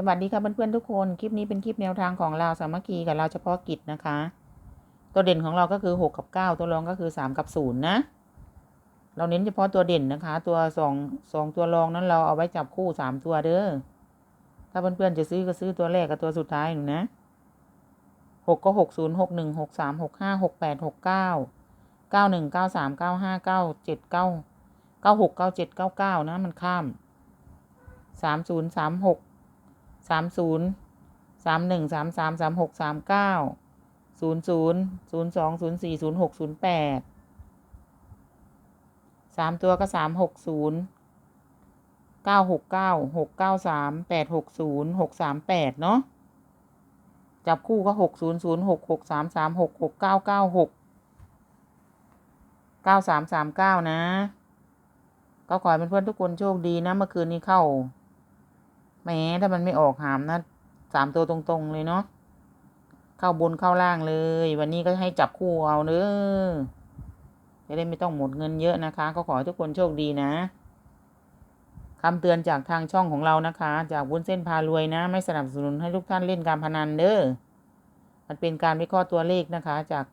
สวัสดีค่ะเพื่อนๆทุกคน คลิปนี้เป็นคลิปแนวทางของเราสามัคคีกับเราเฉพาะกิจนะคะ ตัวเด่นของเราก็คือหกกับเก้าตัวรองก็คือสามกับศูนย์นะ เราเน้นเฉพาะตัวเด่นนะคะ ตัวสองสองตัวรองนั้นเราเอาไว้จับคู่สามตัวเด้อ ถ้าเพื่อนๆจะซื้อก็ซื้อตัวแรกกับตัวสุดท้ายหนูนะหกก็หกศูนย์หกหนึ่งหกสามหกห้าหกแปดหกเก้าเก้าหนึ่งเก้าสามเก้าห้าเก้าเจ็ดเก้าเก้าหกเก้าเจ็ดเก้าเก้านะมันข้ามสามศูนย์ สามศูนย์สามหนึ่งสามสามสามหกสามเก้าศูนย์ศูนย์ศูนย์สองศูนย์สี่ศูนย์หกศูนย์แปดสามตัวก็สามหกศูนย์เก้าหกเก้าหกเก้าสามแปดหกศูนย์หกสามแปดเนาะจับคู่ก็หกศูนย์ศูนย์หกหกสามสามหกหกเก้าเก้าหกเก้าสามสามเก้านะ ก็ขอให้เพื่อนๆทุกคนโชคดีนะ เมื่อคืนนี้เข้า แม้ถ้ามันไม่ออกหามนะสามตัวตรงๆเลยเนาะเข้าบนเข้าล่างเลย วันนี้ก็ให้จับคู่เอาเนอะจะได้ไม่ต้องหมดเงินเยอะนะคะ ก็ขอให้ทุกคนโชคดีนะคำเตือนจากทางช่องของเรานะคะ จากวุ้นเส้นพารวยนะ ไม่สนับสนุนให้ทุกท่านเล่นการพนันเด้อมันเป็นการวิเคราะห์ตัวเลขนะคะ จาก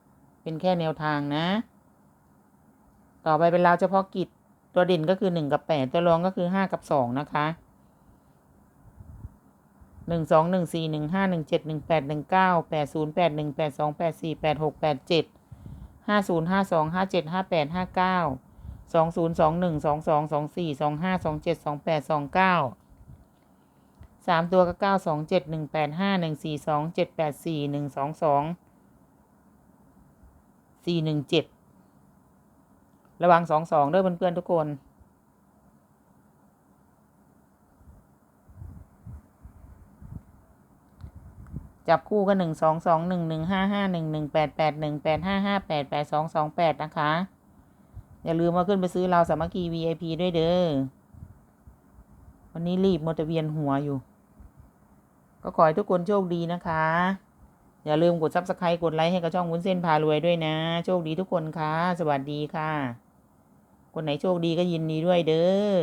เป็นแค่แนวทางนะ ต่อไปเป็นราวเฉพาะกิจตัวเด่นก็คือหนึ่งกับแปดตัวรองก็คือห้ากับสองนะคะ หนึ่งสองหนึ่งสี่หนึ่งห้าหนึ่งเจ็ดหนึ่งแปดหนึ่งเก้าแปดศูนย์แปดหนึ่งแปดสองแปดสี่แปดหกแปดเจ็ดห้าศูนย์ห้าสองห้าเจ็ดห้าแปดห้าเก้าสองศูนย์สองหนึ่งสองสองสองสี่สองห้าสองเจ็ดสองแปดสองเก้าสามตัวก็เก้าสองเจ็ดหนึ่งแปดห้าหนึ่งสี่สองเจ็ดแปดสี่หนึ่งสองสองสี่หนึ่งเจ็ดระวังสองสองด้วยเพื่อนๆทุกคน จับคู่กันหนึ่งสองสองหนึ่งหนึ่งห้าห้าหนึ่งหนึ่งแปดแปดหนึ่งแปดห้าห้าแปดแปดสองสองแปดนะคะ อย่าลืมมาขึ้นไปซื้อเราสามัคคี VIP ด้วยเด้อ วันนี้รีบมอเตอร์เวียนหัวอยู่ ก็ขอให้ทุกคนโชคดีนะคะ อย่าลืมกดซับสไครต์กดไลค์ให้กับช่องวุ้นเส้นพารวยด้วยนะ โชคดีทุกคนค่ะ สวัสดีค่ะ คนไหนโชคดีก็ยินดีด้วยเด้อ